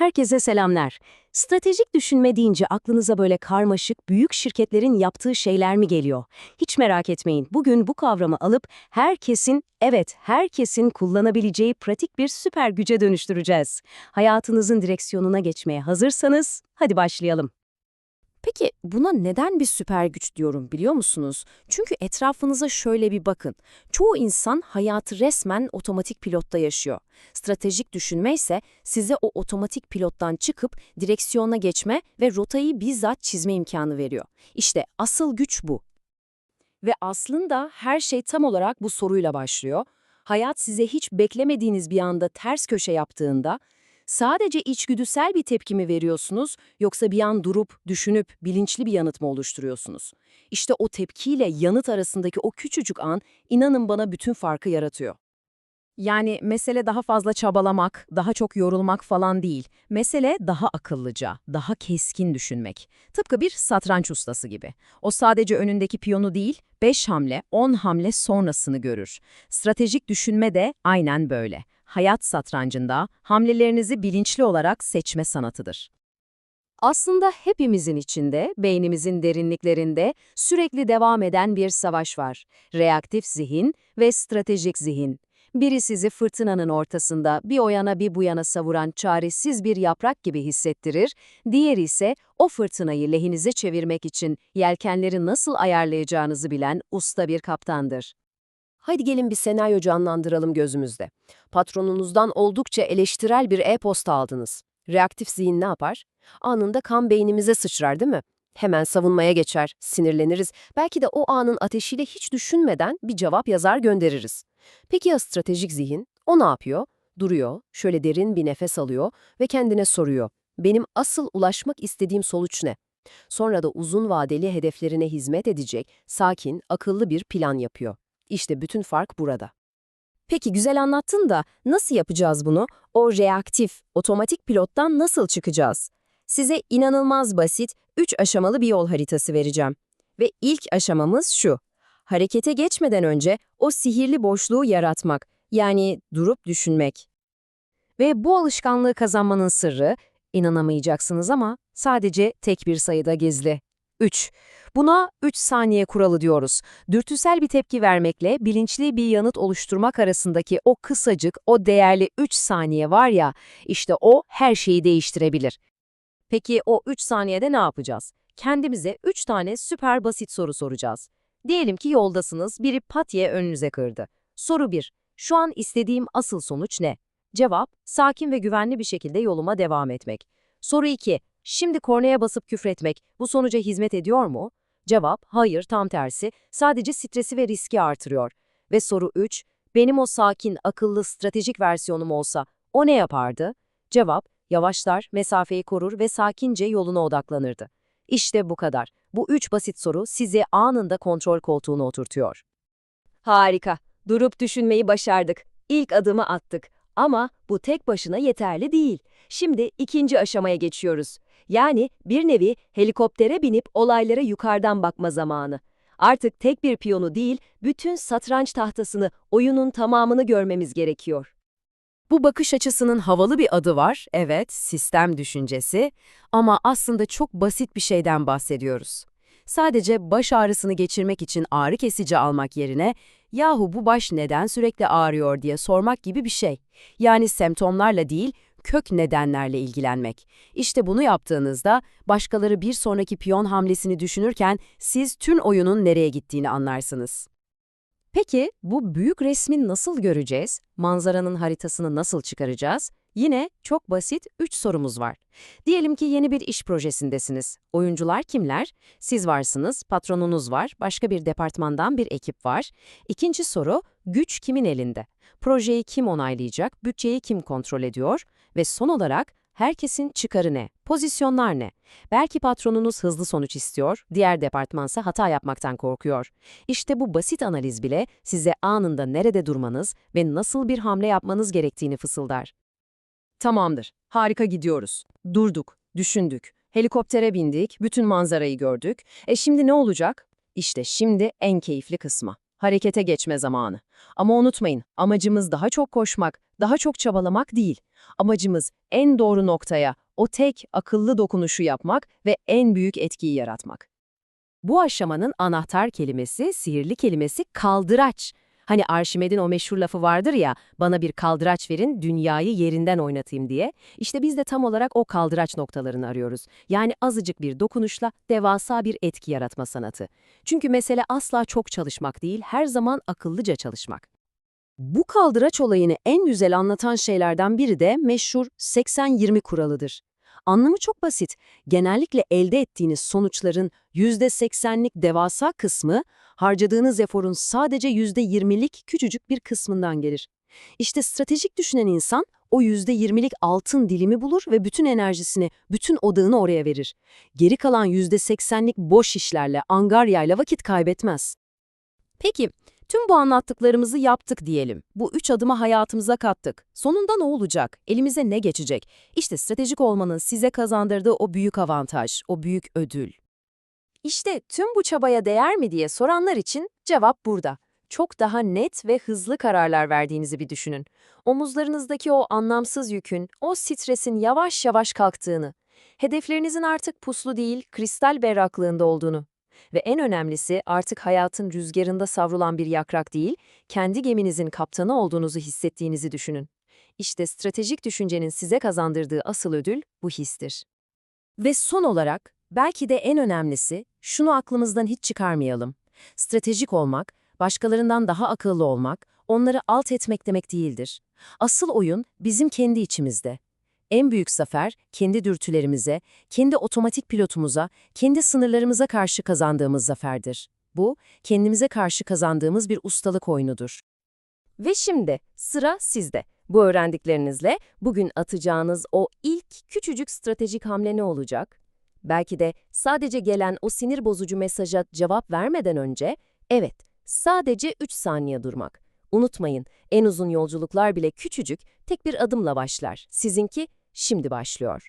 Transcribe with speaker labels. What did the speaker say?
Speaker 1: Herkese selamlar. Stratejik düşünme deyince aklınıza böyle karmaşık, büyük şirketlerin yaptığı şeyler mi geliyor? Hiç merak etmeyin. Bugün bu kavramı alıp herkesin, evet herkesin kullanabileceği pratik bir süper güce dönüştüreceğiz. Hayatınızın direksiyonuna geçmeye hazırsanız hadi başlayalım. Peki buna neden bir süper güç diyorum biliyor musunuz? Çünkü etrafınıza şöyle bir bakın. Çoğu insan hayatı resmen otomatik pilotta yaşıyor. Stratejik düşünme ise size o otomatik pilottan çıkıp direksiyona geçme ve rotayı bizzat çizme imkanı veriyor. İşte asıl güç bu. Ve aslında her şey tam olarak bu soruyla başlıyor. Hayat size hiç beklemediğiniz bir anda ters köşe yaptığında sadece içgüdüsel bir tepki mi veriyorsunuz yoksa bir an durup, düşünüp bilinçli bir yanıt mı oluşturuyorsunuz? İşte o tepkiyle yanıt arasındaki o küçücük an inanın bana bütün farkı yaratıyor. Yani mesele daha fazla çabalamak, daha çok yorulmak falan değil. Mesele daha akıllıca, daha keskin düşünmek. Tıpkı bir satranç ustası gibi. O sadece önündeki piyonu değil, 5 hamle, 10 hamle sonrasını görür. Stratejik düşünme de aynen böyle. Hayat satrancında hamlelerinizi bilinçli olarak seçme sanatıdır. Aslında hepimizin içinde, beynimizin derinliklerinde sürekli devam eden bir savaş var. Reaktif zihin ve stratejik zihin. Biri sizi fırtınanın ortasında bir o yana bir bu yana savuran çaresiz bir yaprak gibi hissettirir, diğeri ise o fırtınayı lehinize çevirmek için yelkenleri nasıl ayarlayacağınızı bilen usta bir kaptandır.
Speaker 2: Haydi gelin bir senaryo canlandıralım gözümüzde. Patronunuzdan oldukça eleştirel bir e-posta aldınız. Reaktif zihin ne yapar? Anında kan beynimize sıçrar değil mi? Hemen savunmaya geçer, sinirleniriz. Belki de o anın ateşiyle hiç düşünmeden bir cevap yazar göndeririz. Peki ya stratejik zihin? O ne yapıyor? Duruyor, şöyle derin bir nefes alıyor ve kendine soruyor. Benim asıl ulaşmak istediğim sonuç ne? Sonra da uzun vadeli hedeflerine hizmet edecek, sakin, akıllı bir plan yapıyor. İşte bütün fark burada.
Speaker 1: Peki güzel anlattın da nasıl yapacağız bunu? O reaktif, otomatik pilottan nasıl çıkacağız? Size inanılmaz basit, 3 aşamalı bir yol haritası vereceğim. Ve ilk aşamamız şu. Harekete geçmeden önce o sihirli boşluğu yaratmak, yani durup düşünmek. Ve bu alışkanlığı kazanmanın sırrı, inanamayacaksınız ama sadece tek bir sayıda gizli. 3. Buna 3 saniye kuralı diyoruz. Dürtüsel bir tepki vermekle bilinçli bir yanıt oluşturmak arasındaki o kısacık, o değerli 3 saniye var ya, işte o her şeyi değiştirebilir. Peki o 3 saniyede ne yapacağız? Kendimize 3 tane süper basit soru soracağız. Diyelim ki yoldasınız, biri pat diye önünüze kırdı. Soru 1. Şu an istediğim asıl sonuç ne? Cevap, sakin ve güvenli bir şekilde yoluma devam etmek. Soru 2. Şimdi kornaya basıp küfretmek bu sonuca hizmet ediyor mu? Cevap, hayır tam tersi, sadece stresi ve riski artırıyor. Ve soru 3, benim o sakin, akıllı, stratejik versiyonum olsa o ne yapardı? Cevap, yavaşlar, mesafeyi korur ve sakince yoluna odaklanırdı. İşte bu kadar. Bu üç basit soru sizi anında kontrol koltuğuna oturtuyor. Harika. Durup düşünmeyi başardık. İlk adımı attık. Ama bu tek başına yeterli değil. Şimdi ikinci aşamaya geçiyoruz. Yani bir nevi helikoptere binip olaylara yukarıdan bakma zamanı. Artık tek bir piyonu değil, bütün satranç tahtasını, oyunun tamamını görmemiz gerekiyor. Bu bakış açısının havalı bir adı var, evet, sistem düşüncesi. Ama aslında çok basit bir şeyden bahsediyoruz. Sadece baş ağrısını geçirmek için ağrı kesici almak yerine, yahu bu baş neden sürekli ağrıyor diye sormak gibi bir şey. Yani semptomlarla değil, kök nedenlerle ilgilenmek. İşte bunu yaptığınızda başkaları bir sonraki piyon hamlesini düşünürken siz tüm oyunun nereye gittiğini anlarsınız. Peki bu büyük resmi nasıl göreceğiz? Manzaranın haritasını nasıl çıkaracağız? Yine çok basit 3 sorumuz var. Diyelim ki yeni bir iş projesindesiniz. Oyuncular kimler? Siz varsınız, patronunuz var, başka bir departmandan bir ekip var. İkinci soru, güç kimin elinde? Projeyi kim onaylayacak, bütçeyi kim kontrol ediyor? Ve son olarak herkesin çıkarı ne, pozisyonlar ne? Belki patronunuz hızlı sonuç istiyor, diğer departmansa hata yapmaktan korkuyor. İşte bu basit analiz bile size anında nerede durmanız ve nasıl bir hamle yapmanız gerektiğini fısıldar. Tamamdır, harika gidiyoruz. Durduk, düşündük, helikoptere bindik, bütün manzarayı gördük. E şimdi ne olacak? İşte şimdi en keyifli kısma. Harekete geçme zamanı. Ama unutmayın, amacımız daha çok koşmak, daha çok çabalamak değil. Amacımız en doğru noktaya, o tek akıllı dokunuşu yapmak ve en büyük etkiyi yaratmak. Bu aşamanın anahtar kelimesi, sihirli kelimesi kaldıraç. Hani Arşimed'in o meşhur lafı vardır ya, bana bir kaldıraç verin, dünyayı yerinden oynatayım diye. İşte biz de tam olarak o kaldıraç noktalarını arıyoruz. Yani azıcık bir dokunuşla devasa bir etki yaratma sanatı. Çünkü mesele asla çok çalışmak değil, her zaman akıllıca çalışmak. Bu kaldıraç olayını en güzel anlatan şeylerden biri de meşhur 80-20 kuralıdır. Anlamı çok basit. Genellikle elde ettiğiniz sonuçların %80'lik devasa kısmı, harcadığınız eforun sadece %20'lik küçücük bir kısmından gelir. İşte stratejik düşünen insan o %20'lik altın dilimi bulur ve bütün enerjisini, bütün odağını oraya verir. Geri kalan %80'lik boş işlerle, angaryayla vakit kaybetmez. Peki, tüm bu anlattıklarımızı yaptık diyelim. Bu üç adımı hayatımıza kattık. Sonunda ne olacak? Elimize ne geçecek? İşte stratejik olmanın size kazandırdığı o büyük avantaj, o büyük ödül. İşte tüm bu çabaya değer mi diye soranlar için cevap burada. Çok daha net ve hızlı kararlar verdiğinizi bir düşünün. Omuzlarınızdaki o anlamsız yükün, o stresin yavaş yavaş kalktığını, hedeflerinizin artık puslu değil, kristal berraklığında olduğunu ve en önemlisi artık hayatın rüzgarında savrulan bir yaprak değil, kendi geminizin kaptanı olduğunuzu hissettiğinizi düşünün. İşte stratejik düşüncenin size kazandırdığı asıl ödül bu histir. Ve son olarak, belki de en önemlisi, şunu aklımızdan hiç çıkarmayalım. Stratejik olmak, başkalarından daha akıllı olmak, onları alt etmek demek değildir. Asıl oyun bizim kendi içimizde. En büyük zafer, kendi dürtülerimize, kendi otomatik pilotumuza, kendi sınırlarımıza karşı kazandığımız zaferdir. Bu, kendimize karşı kazandığımız bir ustalık oyunudur. Ve şimdi sıra sizde. Bu öğrendiklerinizle bugün atacağınız o ilk küçücük stratejik hamle ne olacak? Belki de sadece gelen o sinir bozucu mesaja cevap vermeden önce, evet, sadece 3 saniye durmak. Unutmayın, en uzun yolculuklar bile küçücük, tek bir adımla başlar. Sizinki şimdi başlıyor.